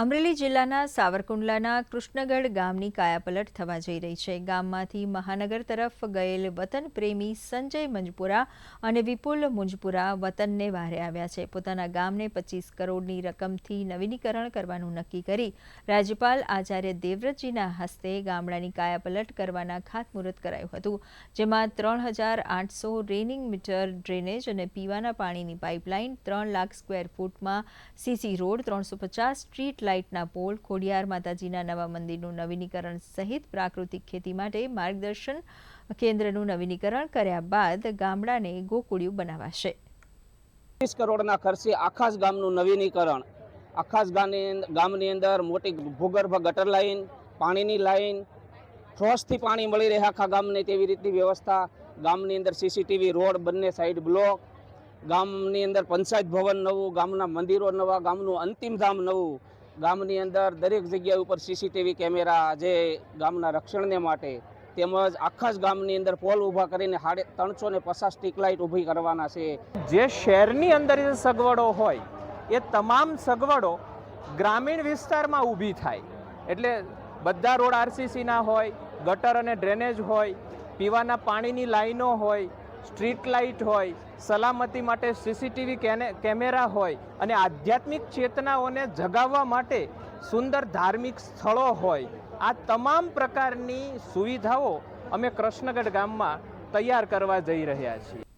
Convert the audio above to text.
અમરેલી જિલ્લાના સાવરકુંડલાના કૃષ્ણગઢ ગામની કાયાપલટ થવા જઈ રહી છે. ગામમાંથી મહાનગર તરફ ગયેલ વતન પ્રેમી સંજય મંજપુરા અને વિપુલ મુંજપુરા વતનને વારે આવ્યા છે. પોતાના ગામને પચીસ કરોડની રકમથી નવીનીકરણ કરવાનું નક્કી કરી રાજ્યપાલ આચાર્ય દેવવ્રતજીના હસ્તે ગામડાની કાયાપલટ કરવાના ખાતમુહૂર્ત કરાયું હતું, જેમાં ત્રણ હજાર આઠસો રેનિંગ મીટર ડ્રેનેજ અને પીવાના પાણીની પાઇપલાઇન, ત્રણ લાખ સ્ક્વેર ફૂટમાં સીસી રોડ, ત્રણસો પચાસ સ્ટ્રીટ લાઇટના પોલ, ખોડિયાર માતાજીના નવા મંદિરનું નવીનીકરણ સહિત પ્રાકૃતિક ખેતી માટે માર્ગદર્શન કેન્દ્રનું નવીનીકરણ કર્યા બાદ ગામડાને ગોકુળિયું બનાવાશે. ત્રીસ કરોડના ખર્ચે આખાસ ગામનું નવીનીકરણ. આખાસ ગામની અંદર મોટી ભૂગર્ભ ગટર લાઈન પાણીની લાઈન ફ્રોસથી પાણી મળી રહે આખા ગામને તેવી રીતની વ્યવસ્થા. ગામની અંદર સીસીટીવી રોડ, બંને સાઈડ બ્લોક ગામની અંદર પંચાયત ભવન નવું, ગામના મંદિરો નવા, ગામનું અંતિમ ધામ નવું. ગામની અંદર દરેક જગ્યા ઉપર સીસીટીવી કેમેરા જે ગામના રક્ષણને માટે તેમજ આખા જ ગામની અંદર પોલ ઊભા કરીને સાડે ત્રણસો ને પચાસ સ્ટ્રીટ લાઇટ ઊભી કરવાના છે. જે શહેરની અંદર જે સગવડો હોય, એ તમામ સગવડો ગ્રામીણ વિસ્તારમાં ઊભી થાય. એટલે બધા રોડ આરસીસીના હોય, ગટર અને ડ્રેનેજ હોય, પીવાના પાણીની લાઈનો હોય સ્ટ્રીટ લાઇટ હોય, સલામતી માટે સીસીટીવી કેમેરા હોય અને આધ્યાત્મિક ચેતનાઓને જગાવવા માટે સુંદર ધાર્મિક સ્થળો હોય, આ તમામ પ્રકારની સુવિધાઓ અમે કૃષ્ણગઢ ગામમાં તૈયાર કરવા જઈ રહ્યા છીએ.